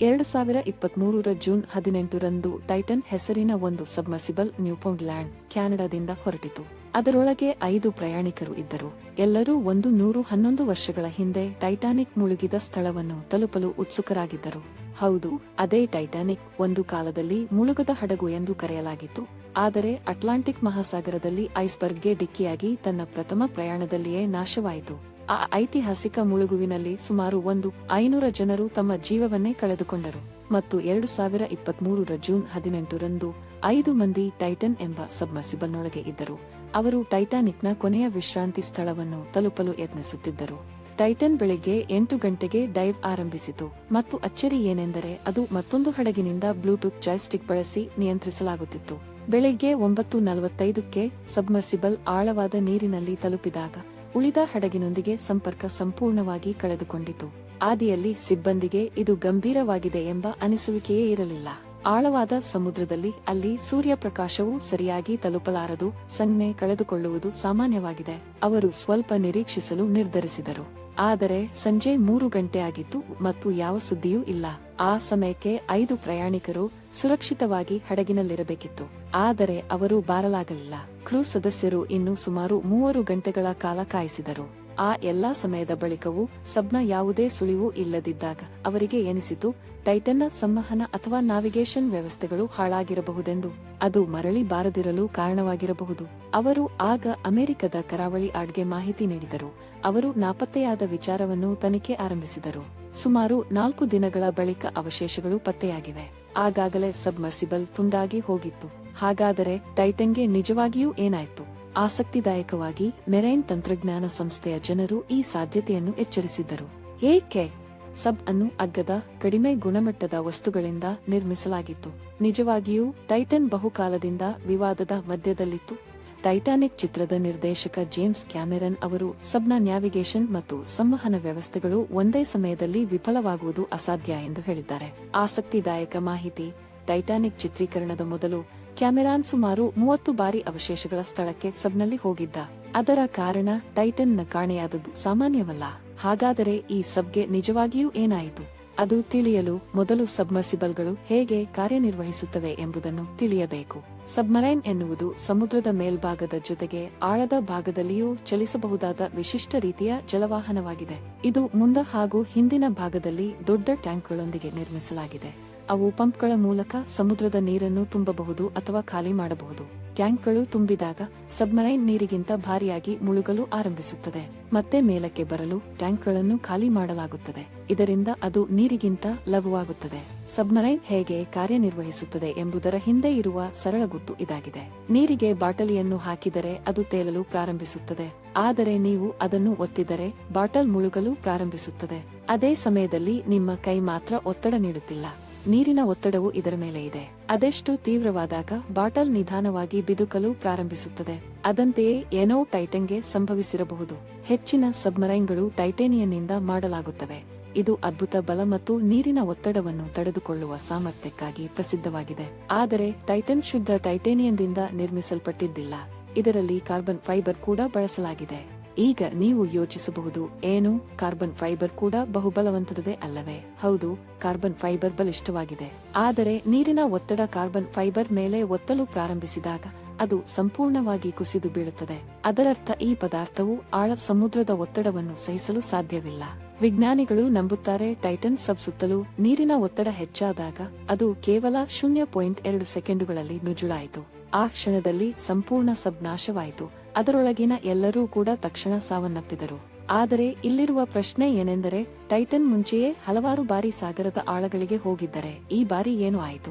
ಎರಡು ಸಾವಿರ ಇಪ್ಪತ್ಮೂರರ ಜೂನ್ ಹದಿನೆಂಟರಂದು ಟೈಟನ್ ಹೆಸರಿನ ಒಂದು ಸಬ್ಮರ್ಸಿಬಲ್ ನ್ಯೂಪೌಂಡ್ ಲ್ಯಾಂಡ್ ಕ್ಯಾನಡಾದಿಂದ ಹೊರಟಿತು. ಅದರೊಳಗೆ ಐದು ಪ್ರಯಾಣಿಕರು ಇದ್ದರು. ಎಲ್ಲರೂ ಒಂದು ನೂರು ಹನ್ನೊಂದು ವರ್ಷಗಳ ಹಿಂದೆ ಟೈಟಾನಿಕ್ ಮುಳುಗಿದ ಸ್ಥಳವನ್ನು ತಲುಪಲು ಉತ್ಸುಕರಾಗಿದ್ದರು. ಹೌದು, ಅದೇ ಟೈಟಾನಿಕ್ ಒಂದು ಕಾಲದಲ್ಲಿ ಮುಳುಗದ ಹಡಗು ಎಂದು ಕರೆಯಲಾಗಿತ್ತು. ಆದರೆ ಅಟ್ಲಾಂಟಿಕ್ ಮಹಾಸಾಗರದಲ್ಲಿ ಐಸ್ಬರ್ಗ್ಗೆ ಡಿಕ್ಕಿಯಾಗಿ ತನ್ನ ಪ್ರಥಮ ಪ್ರಯಾಣದಲ್ಲಿಯೇ ನಾಶವಾಯಿತು. ಆ ಐತಿಹಾಸಿಕ ಮುಳುಗುವಿನಲ್ಲಿ ಸುಮಾರು ಒಂದು ಐನೂರ ಜನರು ತಮ್ಮ ಜೀವವನ್ನೇ ಕಳೆದುಕೊಂಡರು ಮತ್ತು ಎರಡು ಸಾವಿರ ಇಪ್ಪತ್ಮೂರರ ಜೂನ್ ಹದಿನೆಂಟರಂದು ಐದು ಮಂದಿ ಟೈಟನ್ ಎಂಬ ಸಬ್ಮರ್ಸಿಬಲ್ನೊಳಗೆ ಇದ್ದರು. ಅವರು ಟೈಟಾನಿಕ್ನ ಕೊನೆಯ ವಿಶ್ರಾಂತಿ ಸ್ಥಳವನ್ನು ತಲುಪಲು ಯತ್ನಿಸುತ್ತಿದ್ದರು. ಟೈಟನ್ ಬೆಳಿಗ್ಗೆ ಎಂಟು ಗಂಟೆಗೆ ಡೈವ್ ಆರಂಭಿಸಿತು ಮತ್ತು ಅಚ್ಚರಿ ಏನೆಂದರೆ ಅದು ಮತ್ತೊಂದು ಹಡಗಿನಿಂದ ಬ್ಲೂಟೂತ್ ಜಾಯ್ಸ್ಟಿಕ್ ಬಳಸಿ ನಿಯಂತ್ರಿಸಲಾಗುತ್ತಿತ್ತು. ಬೆಳಿಗ್ಗೆ ಒಂಬತ್ತು ನಲವತ್ತೈದಕ್ಕೆ ಸಬ್ಮರ್ಸಿಬಲ್ ಆಳವಾದ ನೀರಿನಲ್ಲಿ ತಲುಪಿದಾಗ ಉಳಿದ ಹಡಗಿನೊಂದಿಗೆ ಸಂಪರ್ಕ ಸಂಪೂರ್ಣವಾಗಿ ಕಳೆದುಕೊಂಡಿತು. ಆದಿಯಲ್ಲಿ ಸಿಬ್ಬಂದಿಗೆ ಇದು ಗಂಭೀರವಾಗಿದೆ ಎಂಬ ಅನಿಸುವಿಕೆಯೇ ಇರಲಿಲ್ಲ. ಆಳವಾದ ಸಮುದ್ರದಲ್ಲಿ ಅಲ್ಲಿ ಸೂರ್ಯಪ್ರಕಾಶವು ಸರಿಯಾಗಿ ತಲುಪಲಾರದು, ಸನ್ನೆ ಕಳೆದುಕೊಳ್ಳುವುದು ಸಾಮಾನ್ಯವಾಗಿದೆ. ಅವರು ಸ್ವಲ್ಪ ನಿರೀಕ್ಷಿಸಲು ನಿರ್ಧರಿಸಿದರು. ಆದರೆ ಸಂಜೆ ಮೂರು ಗಂಟೆ ಆಗಿತ್ತು ಮತ್ತು ಯಾವ ಸುದ್ದಿಯೂ ಇಲ್ಲ. ಆ ಸಮಯಕ್ಕೆ ಐದು ಪ್ರಯಾಣಿಕರು ಸುರಕ್ಷಿತವಾಗಿ ಹಡಗಿನಲ್ಲಿರಬೇಕಿತ್ತು. ಆದರೆ ಅವರು ಬಾರಲಾಗಲಿಲ್ಲ. ಕ್ರೂ ಸದಸ್ಯರು ಇನ್ನು ಸುಮಾರು ಮೂವರು ಗಂಟೆಗಳ ಕಾಲ ಕಾಯಿಸಿದರು. ಆ ಎಲ್ಲಾ ಸಮಯದ ಬಳಿಕವೂ ಸಬ್ನ ಯಾವುದೇ ಸುಳಿವು ಇಲ್ಲದಿದ್ದಾಗ ಅವರಿಗೆ ಎನಿಸಿತು, ಟೈಟನ್ನ ಸಂವಹನ ಅಥವಾ ನಾವಿಗೇಷನ್ ವ್ಯವಸ್ಥೆಗಳು ಹಾಳಾಗಿರಬಹುದೆಂದು. ಅದು ಮರಳಿ ಬಾರದಿರಲು ಕಾರಣವಾಗಿರಬಹುದು. ಅವರು ಆಗ ಅಮೆರಿಕದ ಕರಾವಳಿ ಆಡ್ಗೆ ಮಾಹಿತಿ ನೀಡಿದರು. ಅವರು ನಾಪತ್ತೆಯಾದ ವಿಚಾರವನ್ನು ತನಿಖೆ ಆರಂಭಿಸಿದರು. ಸುಮಾರು ನಾಲ್ಕು ದಿನಗಳ ಬಳಿಕ ಅವಶೇಷಗಳು ಪತ್ತೆಯಾಗಿವೆ. ಆಗಾಗಲೇ ಸಬ್ಮರ್ಸಿಬಲ್ ತುಂಡಾಗಿ ಹೋಗಿತ್ತು. ಹಾಗಾದರೆ ಟೈಟನ್ಗೆ ನಿಜವಾಗಿಯೂ ಏನಾಯ್ತು? ಆಸಕ್ತಿದಾಯಕವಾಗಿ ಮೆರೈನ್ ತಂತ್ರಜ್ಞಾನ ಸಂಸ್ಥೆಯ ಜನರು ಈ ಸಾಧ್ಯತೆಯನ್ನು ಎಚ್ಚರಿಸಿದ್ದರು. ಏಕೆ? ಸಬ್ ಅನ್ನು ಅಗ್ಗದ, ಕಡಿಮೆ ಗುಣಮಟ್ಟದ ವಸ್ತುಗಳಿಂದ ನಿರ್ಮಿಸಲಾಗಿತ್ತು. ನಿಜವಾಗಿಯೂ ಟೈಟನ್ ಬಹುಕಾಲದಿಂದ ವಿವಾದದ ಮಧ್ಯದಲ್ಲಿತ್ತು. ಟೈಟಾನಿಕ್ ಚಿತ್ರದ ನಿರ್ದೇಶಕ ಜೇಮ್ಸ್ ಕ್ಯಾಮೆರನ್ ಅವರು ಸಬ್ನ ನ್ಯಾವಿಗೇಷನ್ ಮತ್ತು ಸಂವಹನ ವ್ಯವಸ್ಥೆಗಳು ಒಂದೇ ಸಮಯದಲ್ಲಿ ವಿಫಲವಾಗುವುದು ಅಸಾಧ್ಯ ಎಂದು ಹೇಳಿದ್ದಾರೆ. ಆಸಕ್ತಿದಾಯಕ ಮಾಹಿತಿ, ಟೈಟಾನಿಕ್ ಚಿತ್ರೀಕರಣದ ಮೊದಲು ಕ್ಯಾಮೆರಾನ್ ಸುಮಾರು ಮೂವತ್ತು ಬಾರಿ ಅವಶೇಷಗಳ ಸ್ಥಳಕ್ಕೆ ಸಬ್ನಲ್ಲಿ ಹೋಗಿದ್ದ. ಅದರ ಕಾರಣ ಟೈಟನ್ನ ಕಾಣೆಯಾದದ್ದು ಸಾಮಾನ್ಯವಲ್ಲ. ಹಾಗಾದರೆ ಈ ಸಬ್ಗೆ ನಿಜವಾಗಿಯೂ ಏನಾಯಿತು? ಅದು ತಿಳಿಯಲು ಮೊದಲು ಸಬ್ಮರ್ಸಿಬಲ್ಗಳು ಹೇಗೆ ಕಾರ್ಯನಿರ್ವಹಿಸುತ್ತವೆ ಎಂಬುದನ್ನು ತಿಳಿಯಬೇಕು. ಸಬ್ಮರೈನ್ ಎನ್ನುವುದು ಸಮುದ್ರದ ಮೇಲ್ಭಾಗದ ಜೊತೆಗೆ ಆಳದ ಭಾಗದಲ್ಲಿಯೂ ಚಲಿಸಬಹುದಾದ ವಿಶಿಷ್ಟ ರೀತಿಯ ಜಲವಾಹನವಾಗಿದೆ. ಇದು ಮುಂದ ಹಾಗೂ ಹಿಂದಿನ ಭಾಗದಲ್ಲಿ ದೊಡ್ಡ ಟ್ಯಾಂಕ್ಗಳೊಂದಿಗೆ ನಿರ್ಮಿಸಲಾಗಿದೆ. ಅವು ಪಂಪ್ಗಳ ಮೂಲಕ ಸಮುದ್ರದ ನೀರನ್ನು ತುಂಬಬಹುದು ಅಥವಾ ಖಾಲಿ ಮಾಡಬಹುದು. ಟ್ಯಾಂಕ್ಗಳು ತುಂಬಿದಾಗ ಸಬ್ಮರೈನ್ ನೀರಿಗಿಂತ ಭಾರಿಯಾಗಿ ಮುಳುಗಲು ಆರಂಭಿಸುತ್ತದೆ. ಮತ್ತೆ ಮೇಲಕ್ಕೆ ಬರಲು ಟ್ಯಾಂಕ್ಗಳನ್ನು ಖಾಲಿ ಮಾಡಲಾಗುತ್ತದೆ. ಇದರಿಂದ ಅದು ನೀರಿಗಿಂತ ಲಘುವಾಗುತ್ತದೆ. ಸಬ್ಮರೈನ್ ಹೇಗೆ ಕಾರ್ಯನಿರ್ವಹಿಸುತ್ತದೆ ಎಂಬುದರ ಹಿಂದೆ ಇರುವ ಸರಳ ಗುಟ್ಟು ಇದಾಗಿದೆ. ನೀರಿಗೆ ಬಾಟಲಿಯನ್ನು ಹಾಕಿದರೆ ಅದು ತೇಲಲು ಪ್ರಾರಂಭಿಸುತ್ತದೆ. ಆದರೆ ನೀವು ಅದನ್ನು ಒತ್ತಿದರೆ ಬಾಟಲ್ ಮುಳುಗಲು ಪ್ರಾರಂಭಿಸುತ್ತದೆ. ಅದೇ ಸಮಯದಲ್ಲಿ ನಿಮ್ಮ ಕೈ ಮಾತ್ರ ಒತ್ತಡ ನೀಡುತ್ತಿಲ್ಲ. ನೀರಿನ ಒತ್ತಡವು ಇದರ ಮೇಲೆ ಇದೆ. ಅದೆಷ್ಟು ತೀವ್ರವಾದಾಗ ಬಾಟಲ್ ನಿಧಾನವಾಗಿ ಬಿದುಕಲು ಪ್ರಾರಂಭಿಸುತ್ತದೆ. ಅದಂತೆಯೇ ಏನೋ ಟೈಟನ್ಗೆ ಸಂಭವಿಸಿರಬಹುದು. ಹೆಚ್ಚಿನ ಸಬ್ಮರೈನ್ಗಳು ಟೈಟೇನಿಯನ್ನಿಂದ ಮಾಡಲಾಗುತ್ತವೆ. ಇದು ಅದ್ಭುತ ಬಲ ಮತ್ತು ನೀರಿನ ಒತ್ತಡವನ್ನು ತಡೆದುಕೊಳ್ಳುವ ಸಾಮರ್ಥ್ಯಕ್ಕಾಗಿ ಪ್ರಸಿದ್ಧವಾಗಿದೆ. ಆದರೆ ಟೈಟನ್ ಶುದ್ಧ ಟೈಟೇನಿಯಂದಿಂದ ನಿರ್ಮಿಸಲ್ಪಟ್ಟಿದ್ದಿಲ್ಲ. ಇದರಲ್ಲಿ ಕಾರ್ಬನ್ ಫೈಬರ್ ಕೂಡ ಬಳಸಲಾಗಿದೆ. ಈಗ ನೀವು ಯೋಚಿಸಬಹುದು, ಏನು? ಕಾರ್ಬನ್ ಫೈಬರ್ ಕೂಡ ಬಹುಬಲವಂತದೇ ಅಲ್ಲವೇ? ಹೌದು, ಕಾರ್ಬನ್ ಫೈಬರ್ ಬಲಿಷ್ಠವಾಗಿದೆ. ಆದರೆ ನೀರಿನ ಒತ್ತಡ ಕಾರ್ಬನ್ ಫೈಬರ್ ಮೇಲೆ ಒತ್ತಲು ಪ್ರಾರಂಭಿಸಿದಾಗ ಅದು ಸಂಪೂರ್ಣವಾಗಿ ಕುಸಿದು ಬೀಳುತ್ತದೆ. ಅದರರ್ಥ ಈ ಪದಾರ್ಥವು ಆಳ ಸಮುದ್ರದ ಒತ್ತಡವನ್ನು ಸಹಿಸಲು ಸಾಧ್ಯವಿಲ್ಲ. ವಿಜ್ಞಾನಿಗಳು ನಂಬುತ್ತಾರೆ, ಟೈಟನ್ ಸಬ್ ಸುತ್ತಲೂ ನೀರಿನ ಒತ್ತಡ ಹೆಚ್ಚಾದಾಗ ಅದು ಕೇವಲ ಶೂನ್ಯ ಪಾಯಿಂಟ್ ಎರಡು ಸೆಕೆಂಡುಗಳಲ್ಲಿ ನುಜುಳಾಯಿತು. ಆ ಕ್ಷಣದಲ್ಲಿ ಸಂಪೂರ್ಣ ಸಬ್ ನಾಶವಾಯಿತು. ಅದರೊಳಗಿನ ಎಲ್ಲರೂ ಕೂಡ ತಕ್ಷಣ ಸಾವನ್ನಪ್ಪಿದರು. ಆದರೆ ಇಲ್ಲಿರುವ ಪ್ರಶ್ನೆ ಏನೆಂದರೆ, ಟೈಟನ್ ಮುಂಚೆಯೇ ಹಲವಾರು ಬಾರಿ ಸಾಗರದ ಆಳಗಳಿಗೆ ಹೋಗಿದ್ದರೆ ಈ ಬಾರಿ ಏನು ಆಯಿತು?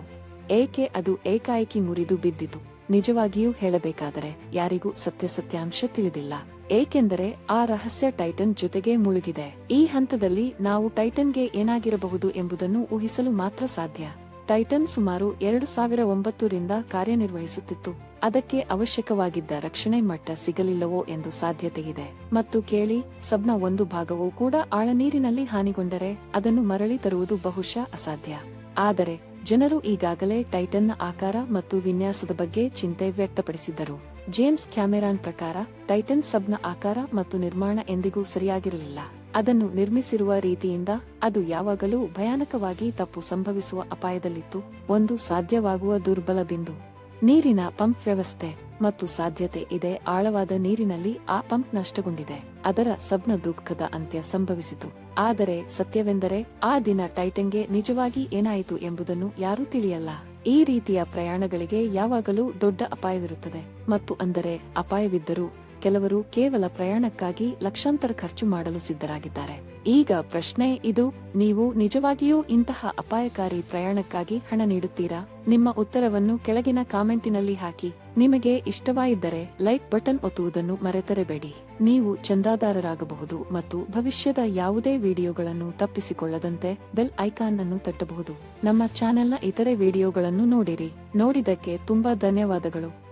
ಏಕೆ ಅದು ಏಕಾಏಕಿ ಮುರಿದು ಬಿದ್ದಿತು? ನಿಜವಾಗಿಯೂ ಹೇಳಬೇಕಾದರೆ ಯಾರಿಗೂ ಸತ್ಯಾಸತ್ಯಾಂಶ ತಿಳಿದಿಲ್ಲ. ಏಕೆಂದರೆ ಆ ರಹಸ್ಯ ಟೈಟನ್ ಜೊತೆಗೆ ಮುಳುಗಿದೆ. ಈ ಹಂತದಲ್ಲಿ ನಾವು ಟೈಟನ್ಗೆ ಏನಾಗಿರಬಹುದು ಎಂಬುದನ್ನು ಊಹಿಸಲು ಮಾತ್ರ ಸಾಧ್ಯ. ಟೈಟನ್ ಸುಮಾರು ಎರಡು ಸಾವಿರ ಒಂಬತ್ತರಿಂದ ಕಾರ್ಯನಿರ್ವಹಿಸುತ್ತಿತ್ತು. ಅದಕ್ಕೆ ಅವಶ್ಯಕವಾಗಿದ್ದ ರಕ್ಷಣೆ ಮಟ್ಟ ಸಿಗಲಿಲ್ಲವೋ ಎಂದು ಸಾಧ್ಯತೆಯಿದೆ ಮತ್ತು ಕೇಳಿ, ಸಬ್ನ ಒಂದು ಭಾಗವೂ ಕೂಡ ಆಳ ನೀರಿನಲ್ಲಿ ಹಾನಿಗೊಂಡರೆ ಅದನ್ನು ಮರಳಿ ತರುವುದು ಬಹುಶಃ ಅಸಾಧ್ಯ. ಆದರೆ, ಜನರು ಈಗಾಗಲೇ ಟೈಟನ್ನ ಆಕಾರ ಮತ್ತು ವಿನ್ಯಾಸದ ಬಗ್ಗೆ ಚಿಂತೆ ವ್ಯಕ್ತಪಡಿಸಿದ್ದರು. ಜೇಮ್ಸ್ ಕ್ಯಾಮೆರಾನ್ ಪ್ರಕಾರ, ಟೈಟನ್ ಸಬ್ನ ಆಕಾರ ಮತ್ತು ನಿರ್ಮಾಣ ಎಂದಿಗೂ ಸರಿಯಾಗಿರಲಿಲ್ಲ. ಅದನ್ನು ನಿರ್ಮಿಸಿರುವ ರೀತಿಯಿಂದ ಅದು ಯಾವಾಗಲೂ ಭಯಾನಕವಾಗಿ ತಪ್ಪು ಸಂಭವಿಸುವ ಅಪಾಯದಲ್ಲಿತ್ತು. ಒಂದು ಸಾಧ್ಯವಾಗುವ ದುರ್ಬಲ ಬಿಂದು. ನೀರಿನ ಪಂಪ್ ವ್ಯವಸ್ಥೆ ಮತ್ತು ಸಾಧ್ಯತೆ ಇದೆ. ಆಳವಾದ ನೀರಿನಲ್ಲಿ ಆ ಪಂಪ್ ನಷ್ಟಗೊಂಡಿದೆ. ಅದರ ಸಬ್ನ ದುಃಖದ ಅಂತ್ಯ ಸಂಭವಿಸಿತು. ಆದರೆ ಸತ್ಯವೆಂದರೆ ಆ ದಿನ ಟೈಟನ್ಗೆ ನಿಜವಾಗಿ ಏನಾಯಿತು ಎಂಬುದನ್ನು ಯಾರೂ ತಿಳಿಯಲ್ಲ. ಈ ರೀತಿಯ ಪ್ರಯಾಣಗಳಿಗೆ ಯಾವಾಗಲೂ ದೊಡ್ಡ ಅಪಾಯವಿರುತ್ತದೆ. ಮತ್ತು ಅಂದರೆ ಅಪಾಯವಿದ್ದರೂ ಕೆಲವರು ಕೇವಲ ಪ್ರಯಾಣಕ್ಕಾಗಿ ಲಕ್ಷಾಂತರ ಖರ್ಚು ಮಾಡಲು ಸಿದ್ಧರಾಗಿದ್ದಾರೆ. ಈಗ ಪ್ರಶ್ನೆ ಇದು, ನೀವು ನಿಜವಾಗಿಯೂ ಇಂತಹ ಅಪಾಯಕಾರಿ ಪ್ರಯಾಣಕ್ಕಾಗಿ ಹಣ ನೀಡುತ್ತೀರಾ? ನಿಮ್ಮ ಉತ್ತರವನ್ನು ಕೆಳಗಿನ ಕಾಮೆಂಟಿನಲ್ಲಿ ಹಾಕಿ. ನಿಮಗೆ ಇಷ್ಟವಾಯಿದ್ದರೆ ಲೈಕ್ ಬಟನ್ ಒತ್ತುವುದನ್ನು ಮರೆತರಬೇಡಿ. ನೀವು ಚಂದಾದಾರರಾಗಬಹುದು ಮತ್ತು ಭವಿಷ್ಯದ ಯಾವುದೇ ವಿಡಿಯೋಗಳನ್ನು ತಪ್ಪಿಸಿಕೊಳ್ಳದಂತೆ ಬೆಲ್ ಐಕಾನ್ ಅನ್ನು ತಟ್ಟಬಹುದು. ನಮ್ಮ ಚಾನೆಲ್ನ ಇತರೆ ವಿಡಿಯೋಗಳನ್ನು ನೋಡಿರಿ. ನೋಡಿದಕ್ಕೆ ತುಂಬಾ ಧನ್ಯವಾದಗಳು.